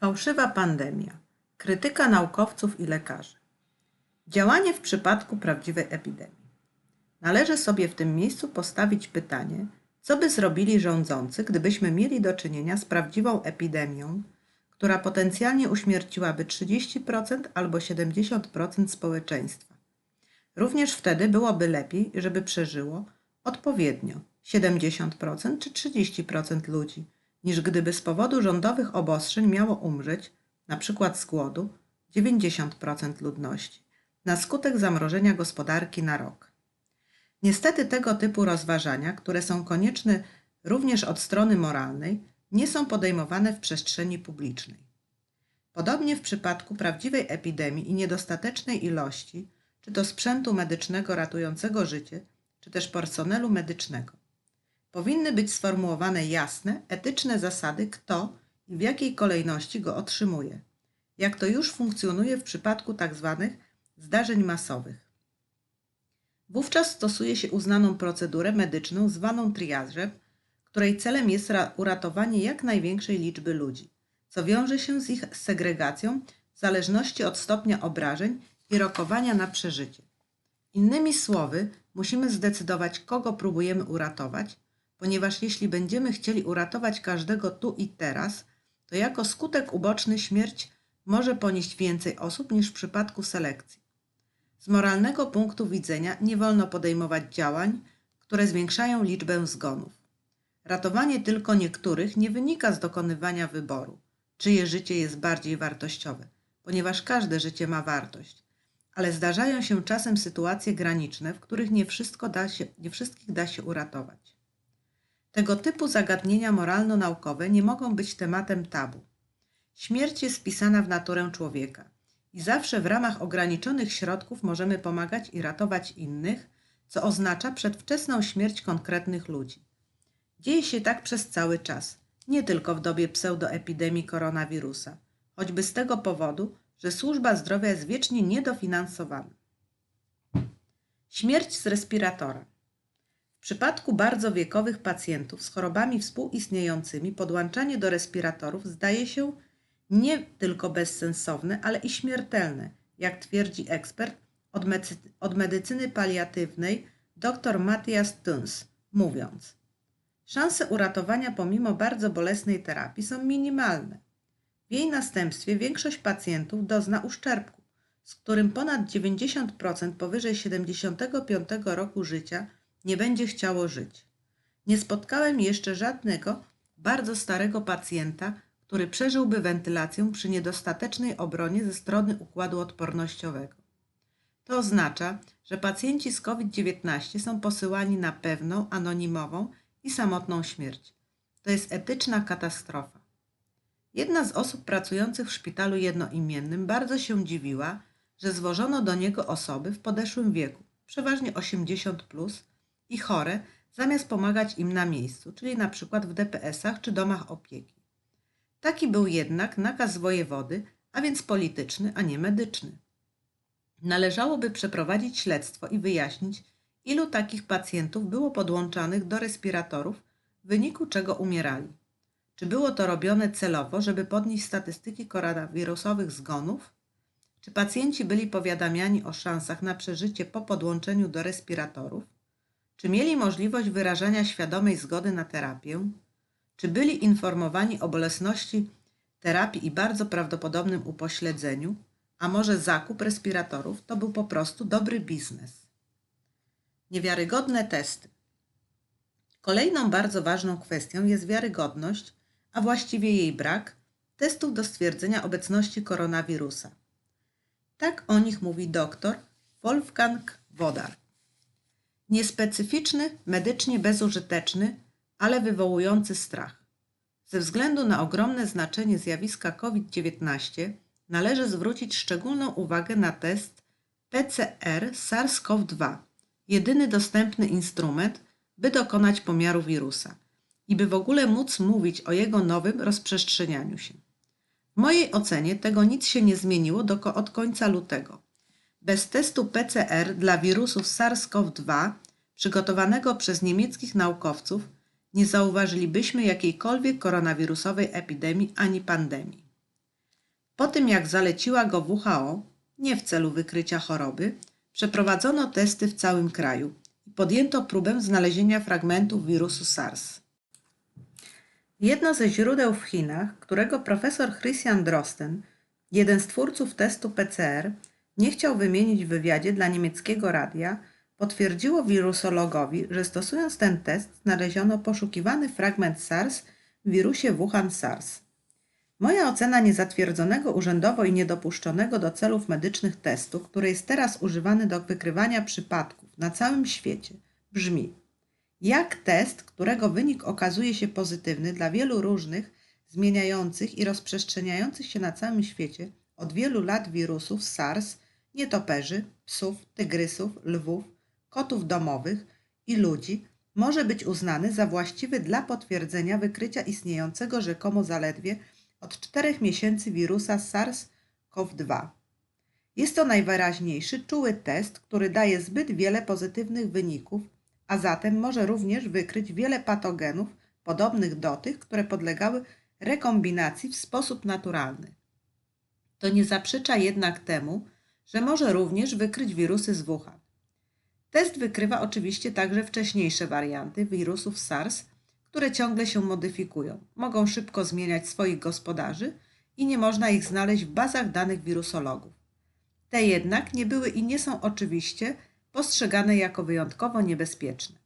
Fałszywa pandemia. Krytyka naukowców i lekarzy. Działanie w przypadku prawdziwej epidemii. Należy sobie w tym miejscu postawić pytanie, co by zrobili rządzący, gdybyśmy mieli do czynienia z prawdziwą epidemią, która potencjalnie uśmierciłaby 30% albo 70% społeczeństwa. Również wtedy byłoby lepiej, żeby przeżyło odpowiednio 70% czy 30% ludzi, niż gdyby z powodu rządowych obostrzeń miało umrzeć, przykład z głodu, 90% ludności, na skutek zamrożenia gospodarki na rok. Niestety tego typu rozważania, które są konieczne również od strony moralnej, nie są podejmowane w przestrzeni publicznej. Podobnie w przypadku prawdziwej epidemii i niedostatecznej ilości, czy to sprzętu medycznego ratującego życie, czy też personelu medycznego. Powinny być sformułowane jasne, etyczne zasady, kto i w jakiej kolejności go otrzymuje, jak to już funkcjonuje w przypadku tzw. zdarzeń masowych. Wówczas stosuje się uznaną procedurę medyczną zwaną triażem, której celem jest ra- uratowanie jak największej liczby ludzi, co wiąże się z ich segregacją w zależności od stopnia obrażeń i rokowania na przeżycie. Innymi słowy, musimy zdecydować, kogo próbujemy uratować, ponieważ jeśli będziemy chcieli uratować każdego tu i teraz, to jako skutek uboczny śmierć może ponieść więcej osób niż w przypadku selekcji. Z moralnego punktu widzenia nie wolno podejmować działań, które zwiększają liczbę zgonów. Ratowanie tylko niektórych nie wynika z dokonywania wyboru, czyje życie jest bardziej wartościowe, ponieważ każde życie ma wartość. Ale zdarzają się czasem sytuacje graniczne, w których nie, wszystko da się, nie wszystkich da się uratować. Tego typu zagadnienia moralno-naukowe nie mogą być tematem tabu. Śmierć jest wpisana w naturę człowieka i zawsze w ramach ograniczonych środków możemy pomagać i ratować innych, co oznacza przedwczesną śmierć konkretnych ludzi. Dzieje się tak przez cały czas, nie tylko w dobie pseudoepidemii koronawirusa, choćby z tego powodu, że służba zdrowia jest wiecznie niedofinansowana. Śmierć z respiratora. W przypadku bardzo wiekowych pacjentów z chorobami współistniejącymi podłączanie do respiratorów zdaje się nie tylko bezsensowne, ale i śmiertelne, jak twierdzi ekspert od, od medycyny paliatywnej dr Matthias Tuns, mówiąc: Szanse uratowania pomimo bardzo bolesnej terapii są minimalne. W jej następstwie większość pacjentów dozna uszczerbku, z którym ponad 90% powyżej 75 roku życia nie będzie chciało żyć. Nie spotkałem jeszcze żadnego bardzo starego pacjenta, który przeżyłby wentylację przy niedostatecznej obronie ze strony układu odpornościowego. To oznacza, że pacjenci z COVID-19 są posyłani na pewną, anonimową i samotną śmierć. To jest etyczna katastrofa. Jedna z osób pracujących w szpitalu jednoimiennym bardzo się dziwiła, że zwożono do niego osoby w podeszłym wieku, przeważnie 80 plus, i chore, zamiast pomagać im na miejscu, czyli na przykład w DPS-ach czy domach opieki. Taki był jednak nakaz wojewody, a więc polityczny, a nie medyczny. Należałoby przeprowadzić śledztwo i wyjaśnić, ilu takich pacjentów było podłączanych do respiratorów, w wyniku czego umierali. Czy było to robione celowo, żeby podnieść statystyki koronawirusowych zgonów? Czy pacjenci byli powiadamiani o szansach na przeżycie po podłączeniu do respiratorów? Czy mieli możliwość wyrażania świadomej zgody na terapię? Czy byli informowani o bolesności terapii i bardzo prawdopodobnym upośledzeniu? A może zakup respiratorów to był po prostu dobry biznes? Niewiarygodne testy. Kolejną bardzo ważną kwestią jest wiarygodność, a właściwie jej brak, testów do stwierdzenia obecności koronawirusa. Tak o nich mówi dr Wolfgang Wodar. Niespecyficzny, medycznie bezużyteczny, ale wywołujący strach. Ze względu na ogromne znaczenie zjawiska COVID-19 należy zwrócić szczególną uwagę na test PCR SARS-CoV-2, jedyny dostępny instrument, by dokonać pomiaru wirusa i by w ogóle móc mówić o jego nowym rozprzestrzenianiu się. W mojej ocenie tego nic się nie zmieniło do, od końca lutego. Bez testu PCR dla wirusów SARS-CoV-2 przygotowanego przez niemieckich naukowców nie zauważylibyśmy jakiejkolwiek koronawirusowej epidemii ani pandemii. Po tym jak zaleciła go WHO, nie w celu wykrycia choroby, przeprowadzono testy w całym kraju i podjęto próbę znalezienia fragmentów wirusu SARS. Jedno ze źródeł w Chinach, którego profesor Christian Drosten, jeden z twórców testu PCR, nie chciał wymienić w wywiadzie dla niemieckiego radia, potwierdziło wirusologowi, że stosując ten test znaleziono poszukiwany fragment SARS w wirusie Wuhan SARS. Moja ocena niezatwierdzonego urzędowo i niedopuszczonego do celów medycznych testu, który jest teraz używany do wykrywania przypadków na całym świecie, brzmi: jak test, którego wynik okazuje się pozytywny dla wielu różnych, zmieniających i rozprzestrzeniających się na całym świecie od wielu lat wirusów SARS, nietoperzy, psów, tygrysów, lwów, kotów domowych i ludzi, może być uznany za właściwy dla potwierdzenia wykrycia istniejącego rzekomo zaledwie od czterech miesięcy wirusa SARS-CoV-2. Jest to najwyraźniejszy czuły test, który daje zbyt wiele pozytywnych wyników, a zatem może również wykryć wiele patogenów podobnych do tych, które podlegały rekombinacji w sposób naturalny. To nie zaprzecza jednak temu, że może również wykryć wirusy z Wuhan. Test wykrywa oczywiście także wcześniejsze warianty wirusów SARS, które ciągle się modyfikują, mogą szybko zmieniać swoich gospodarzy i nie można ich znaleźć w bazach danych wirusologów. Te jednak nie były i nie są oczywiście postrzegane jako wyjątkowo niebezpieczne.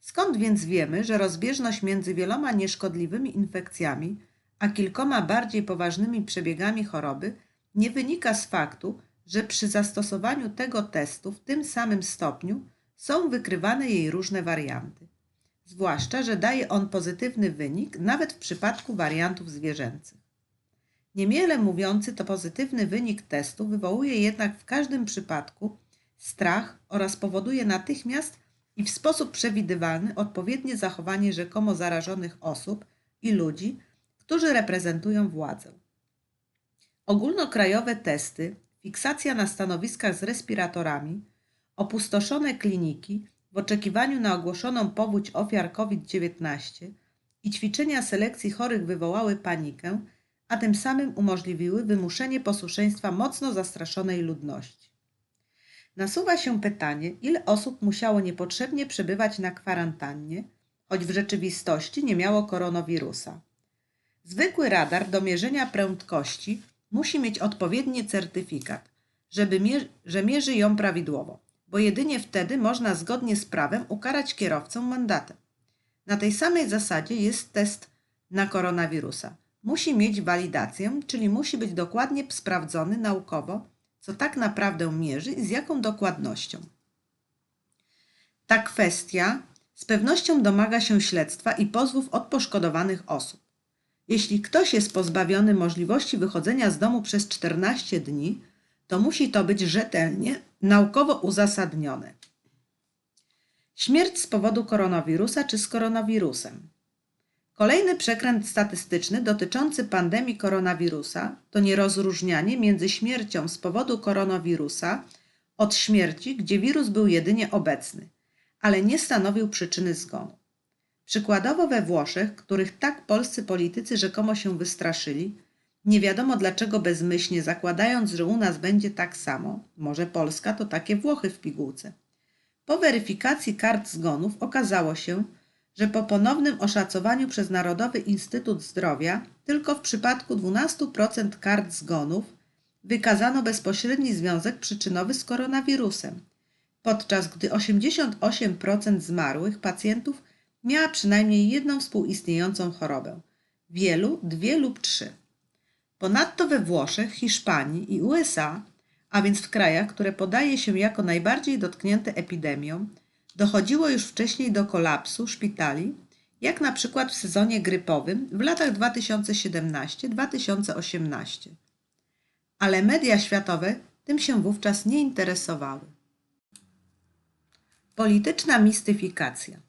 Skąd więc wiemy, że rozbieżność między wieloma nieszkodliwymi infekcjami a kilkoma bardziej poważnymi przebiegami choroby nie wynika z faktu, że przy zastosowaniu tego testu w tym samym stopniu są wykrywane jej różne warianty? zwłaszcza, że daje on pozytywny wynik nawet w przypadku wariantów zwierzęcych. Niemiele mówiący to pozytywny wynik testu wywołuje jednak w każdym przypadku strach oraz powoduje natychmiast i w sposób przewidywalny odpowiednie zachowanie rzekomo zarażonych osób i ludzi, którzy reprezentują władzę. Ogólnokrajowe testy, fiksacja na stanowiskach z respiratorami, opustoszone kliniki w oczekiwaniu na ogłoszoną powódź ofiar COVID-19 i ćwiczenia selekcji chorych wywołały panikę, a tym samym umożliwiły wymuszenie posłuszeństwa mocno zastraszonej ludności. Nasuwa się pytanie, ile osób musiało niepotrzebnie przebywać na kwarantannie, choć w rzeczywistości nie miało koronawirusa. Zwykły radar do mierzenia prędkości musi mieć odpowiedni certyfikat, żeby mier- że mierzy ją prawidłowo bo jedynie wtedy można zgodnie z prawem ukarać kierowcę mandatem. Na tej samej zasadzie jest test na koronawirusa. Musi mieć walidację, czyli musi być dokładnie sprawdzony naukowo, co tak naprawdę mierzy i z jaką dokładnością. Ta kwestia z pewnością domaga się śledztwa i pozwów od poszkodowanych osób. Jeśli ktoś jest pozbawiony możliwości wychodzenia z domu przez 14 dni, to musi to być rzetelnie, naukowo uzasadnione. Śmierć z powodu koronawirusa czy z koronawirusem. Kolejny przekręt statystyczny dotyczący pandemii koronawirusa to nierozróżnianie między śmiercią z powodu koronawirusa od śmierci, gdzie wirus był jedynie obecny, ale nie stanowił przyczyny zgonu. Przykładowo we Włoszech, których tak polscy politycy rzekomo się wystraszyli, nie wiadomo dlaczego bezmyślnie, zakładając, że u nas będzie tak samo, może Polska to takie Włochy w pigułce. Po weryfikacji kart zgonów okazało się, że po ponownym oszacowaniu przez Narodowy Instytut Zdrowia tylko w przypadku 12% kart zgonów wykazano bezpośredni związek przyczynowy z koronawirusem, podczas gdy 88% zmarłych pacjentów miała przynajmniej jedną współistniejącą chorobę, wielu dwie lub trzy. Ponadto we Włoszech, Hiszpanii i USA, a więc w krajach, które podaje się jako najbardziej dotknięte epidemią, dochodziło już wcześniej do kolapsu szpitali, jak na przykład w sezonie grypowym w latach 2017-2018. Ale media światowe tym się wówczas nie interesowały. Polityczna mistyfikacja.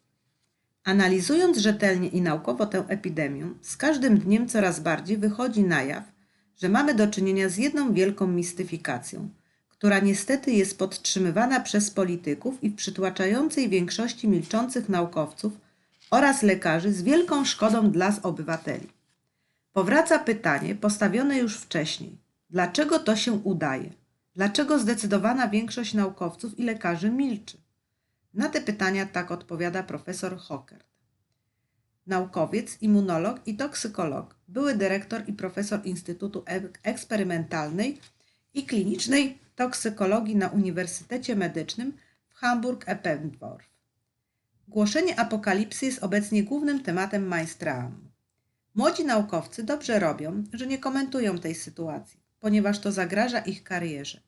Analizując rzetelnie i naukowo tę epidemię, z każdym dniem coraz bardziej wychodzi na jaw, że mamy do czynienia z jedną wielką mistyfikacją, która niestety jest podtrzymywana przez polityków i w przytłaczającej większości milczących naukowców oraz lekarzy z wielką szkodą dla obywateli. Powraca pytanie postawione już wcześniej: Dlaczego to się udaje? Dlaczego zdecydowana większość naukowców i lekarzy milczy? Na te pytania tak odpowiada profesor Hockert. Naukowiec, immunolog i toksykolog, były dyrektor i profesor Instytutu Ek- Eksperymentalnej i Klinicznej Toksykologii na Uniwersytecie Medycznym w Hamburg-Eppendorf. Głoszenie apokalipsy jest obecnie głównym tematem Mainstramu. Młodzi naukowcy dobrze robią, że nie komentują tej sytuacji, ponieważ to zagraża ich karierze.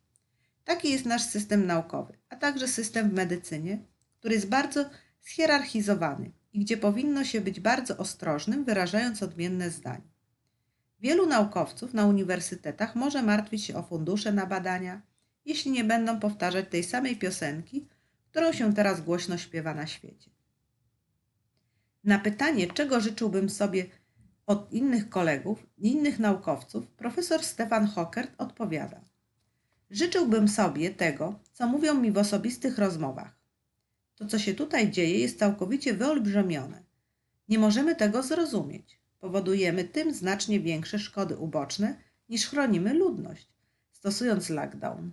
Taki jest nasz system naukowy, a także system w medycynie, który jest bardzo schierarchizowany i gdzie powinno się być bardzo ostrożnym, wyrażając odmienne zdanie. Wielu naukowców na uniwersytetach może martwić się o fundusze na badania, jeśli nie będą powtarzać tej samej piosenki, którą się teraz głośno śpiewa na świecie. Na pytanie, czego życzyłbym sobie od innych kolegów i innych naukowców, profesor Stefan Hockert odpowiada: Życzyłbym sobie tego, co mówią mi w osobistych rozmowach. To, co się tutaj dzieje, jest całkowicie wyolbrzymione. Nie możemy tego zrozumieć. Powodujemy tym znacznie większe szkody uboczne, niż chronimy ludność, stosując lockdown.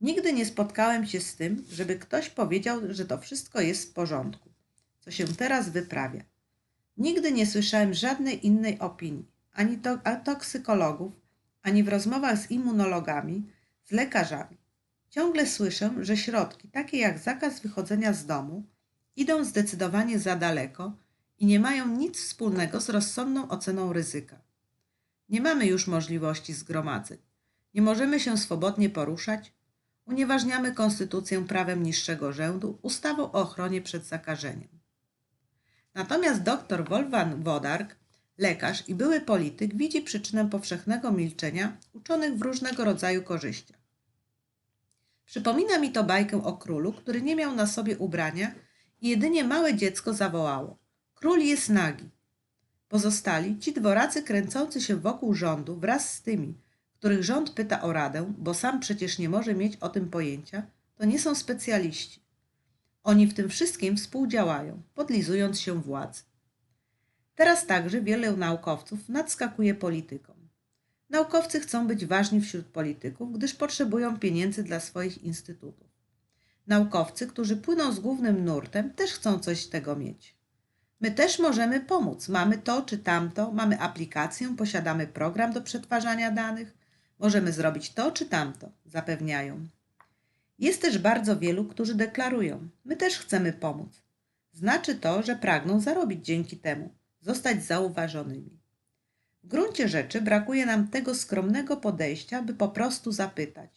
Nigdy nie spotkałem się z tym, żeby ktoś powiedział, że to wszystko jest w porządku, co się teraz wyprawia. Nigdy nie słyszałem żadnej innej opinii, ani to, toksykologów, ani w rozmowach z immunologami, z lekarzami. Ciągle słyszę, że środki, takie jak zakaz wychodzenia z domu, idą zdecydowanie za daleko i nie mają nic wspólnego z rozsądną oceną ryzyka. Nie mamy już możliwości zgromadzeń. Nie możemy się swobodnie poruszać. Unieważniamy konstytucję prawem niższego rzędu, ustawą o ochronie przed zakażeniem. Natomiast dr Wolfgang Wodark, lekarz i były polityk, widzi przyczynę powszechnego milczenia uczonych w różnego rodzaju korzyściach. Przypomina mi to bajkę o królu, który nie miał na sobie ubrania i jedynie małe dziecko zawołało: Król jest nagi. Pozostali, ci dworacy kręcący się wokół rządu wraz z tymi, których rząd pyta o radę, bo sam przecież nie może mieć o tym pojęcia, to nie są specjaliści. Oni w tym wszystkim współdziałają, podlizując się władzy. Teraz także wiele naukowców nadskakuje politykom. Naukowcy chcą być ważni wśród polityków, gdyż potrzebują pieniędzy dla swoich instytutów. Naukowcy, którzy płyną z głównym nurtem, też chcą coś z tego mieć. My też możemy pomóc. Mamy to czy tamto, mamy aplikację, posiadamy program do przetwarzania danych, możemy zrobić to czy tamto, zapewniają. Jest też bardzo wielu, którzy deklarują: My też chcemy pomóc. Znaczy to, że pragną zarobić dzięki temu, zostać zauważonymi. W gruncie rzeczy brakuje nam tego skromnego podejścia, by po prostu zapytać: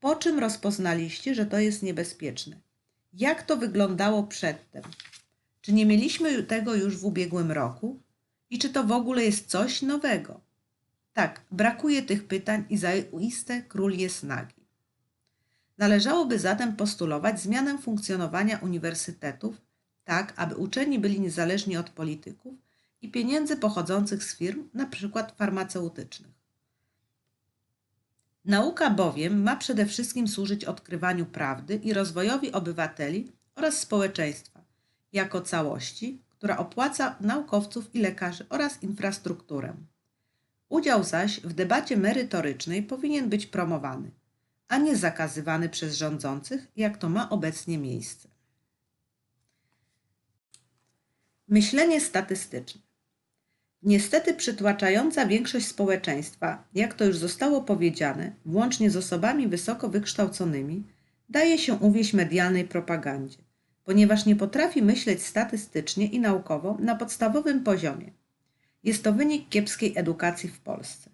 Po czym rozpoznaliście, że to jest niebezpieczne? Jak to wyglądało przedtem? Czy nie mieliśmy tego już w ubiegłym roku? I czy to w ogóle jest coś nowego? Tak, brakuje tych pytań i zaiste król jest nagi. Należałoby zatem postulować zmianę funkcjonowania uniwersytetów, tak aby uczeni byli niezależni od polityków i pieniędzy pochodzących z firm, np. farmaceutycznych. Nauka bowiem ma przede wszystkim służyć odkrywaniu prawdy i rozwojowi obywateli oraz społeczeństwa jako całości, która opłaca naukowców i lekarzy oraz infrastrukturę. Udział zaś w debacie merytorycznej powinien być promowany, a nie zakazywany przez rządzących, jak to ma obecnie miejsce. Myślenie statystyczne. Niestety przytłaczająca większość społeczeństwa, jak to już zostało powiedziane, włącznie z osobami wysoko wykształconymi, daje się uwieść medialnej propagandzie, ponieważ nie potrafi myśleć statystycznie i naukowo na podstawowym poziomie. Jest to wynik kiepskiej edukacji w Polsce.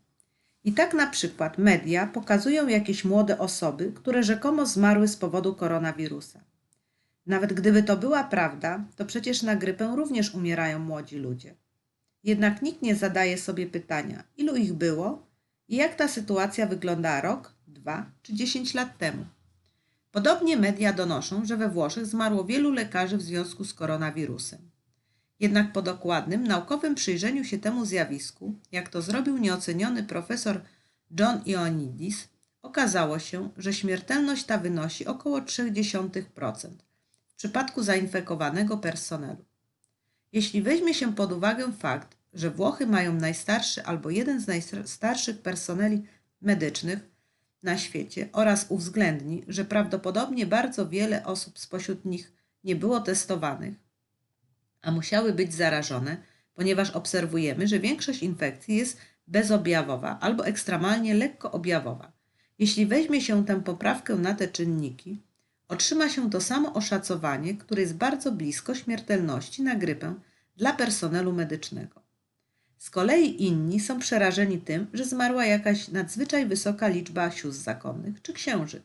I tak na przykład media pokazują jakieś młode osoby, które rzekomo zmarły z powodu koronawirusa. Nawet gdyby to była prawda, to przecież na grypę również umierają młodzi ludzie. Jednak nikt nie zadaje sobie pytania, ilu ich było i jak ta sytuacja wyglądała rok, dwa czy dziesięć lat temu. Podobnie media donoszą, że we Włoszech zmarło wielu lekarzy w związku z koronawirusem. Jednak po dokładnym, naukowym przyjrzeniu się temu zjawisku, jak to zrobił nieoceniony profesor John Ioannidis, okazało się, że śmiertelność ta wynosi około 0,3% w przypadku zainfekowanego personelu. Jeśli weźmie się pod uwagę fakt, że Włochy mają najstarszy albo jeden z najstarszych personeli medycznych na świecie oraz uwzględni, że prawdopodobnie bardzo wiele osób spośród nich nie było testowanych, a musiały być zarażone, ponieważ obserwujemy, że większość infekcji jest bezobjawowa albo ekstremalnie lekko objawowa. Jeśli weźmie się tę poprawkę na te czynniki, otrzyma się to samo oszacowanie, które jest bardzo blisko śmiertelności na grypę dla personelu medycznego. Z kolei inni są przerażeni tym, że zmarła jakaś nadzwyczaj wysoka liczba sióstr zakonnych czy księży.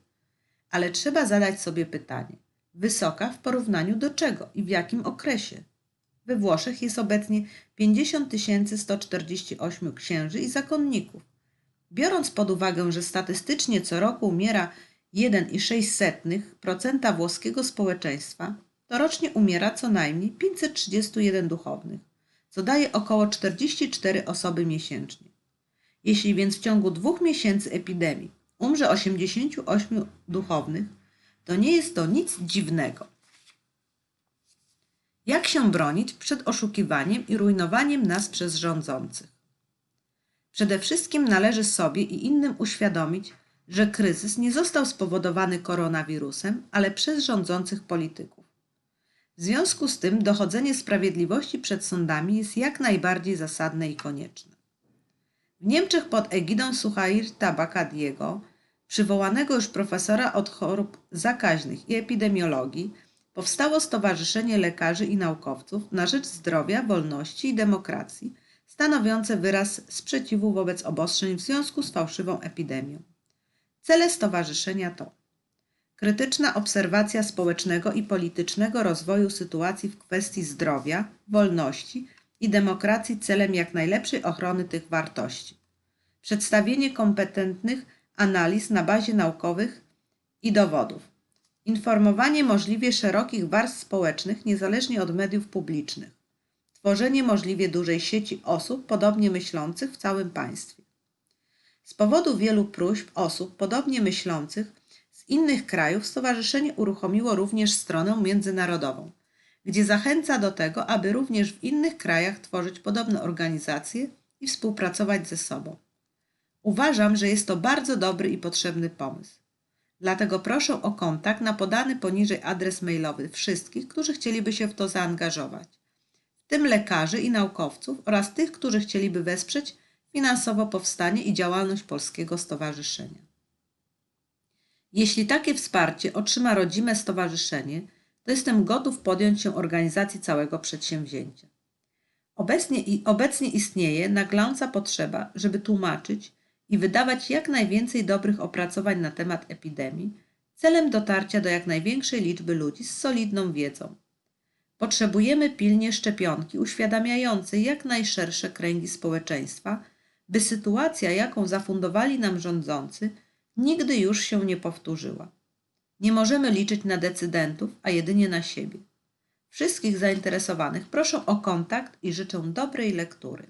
Ale trzeba zadać sobie pytanie: wysoka w porównaniu do czego i w jakim okresie? We Włoszech jest obecnie 50 148 księży i zakonników. Biorąc pod uwagę, że statystycznie co roku umiera 1,6% włoskiego społeczeństwa, to rocznie umiera co najmniej 531 duchownych, co daje około 44 osoby miesięcznie. Jeśli więc w ciągu dwóch miesięcy epidemii umrze 88 duchownych, to nie jest to nic dziwnego. Jak się bronić przed oszukiwaniem i rujnowaniem nas przez rządzących? Przede wszystkim należy sobie i innym uświadomić, że kryzys nie został spowodowany koronawirusem, ale przez rządzących polityków. W związku z tym dochodzenie sprawiedliwości przed sądami jest jak najbardziej zasadne i konieczne. W Niemczech pod egidą Suchairta Bakadiego, przywołanego już profesora od chorób zakaźnych i epidemiologii, powstało Stowarzyszenie Lekarzy i Naukowców na rzecz zdrowia, wolności i demokracji, stanowiące wyraz sprzeciwu wobec obostrzeń w związku z fałszywą epidemią. Cele stowarzyszenia to krytyczna obserwacja społecznego i politycznego rozwoju sytuacji w kwestii zdrowia, wolności i demokracji celem jak najlepszej ochrony tych wartości, przedstawienie kompetentnych analiz na bazie naukowych i dowodów, informowanie możliwie szerokich warstw społecznych niezależnie od mediów publicznych, tworzenie możliwie dużej sieci osób podobnie myślących w całym państwie. Z powodu wielu próśb osób podobnie myślących z innych krajów stowarzyszenie uruchomiło również stronę międzynarodową, gdzie zachęca do tego, aby również w innych krajach tworzyć podobne organizacje i współpracować ze sobą. Uważam, że jest to bardzo dobry i potrzebny pomysł. Dlatego proszę o kontakt na podany poniżej adres mailowy wszystkich, którzy chcieliby się w to zaangażować, w tym lekarzy i naukowców oraz tych, którzy chcieliby wesprzeć finansowo powstanie i działalność Polskiego Stowarzyszenia. Jeśli takie wsparcie otrzyma rodzime stowarzyszenie, to jestem gotów podjąć się organizacji całego przedsięwzięcia. Obecnie, obecnie istnieje nagląca potrzeba, żeby tłumaczyć i wydawać jak najwięcej dobrych opracowań na temat epidemii, celem dotarcia do jak największej liczby ludzi z solidną wiedzą. Potrzebujemy pilnie szczepionki uświadamiającej jak najszersze kręgi społeczeństwa, by sytuacja, jaką zafundowali nam rządzący, nigdy już się nie powtórzyła. Nie możemy liczyć na decydentów, a jedynie na siebie. Wszystkich zainteresowanych proszę o kontakt i życzę dobrej lektury.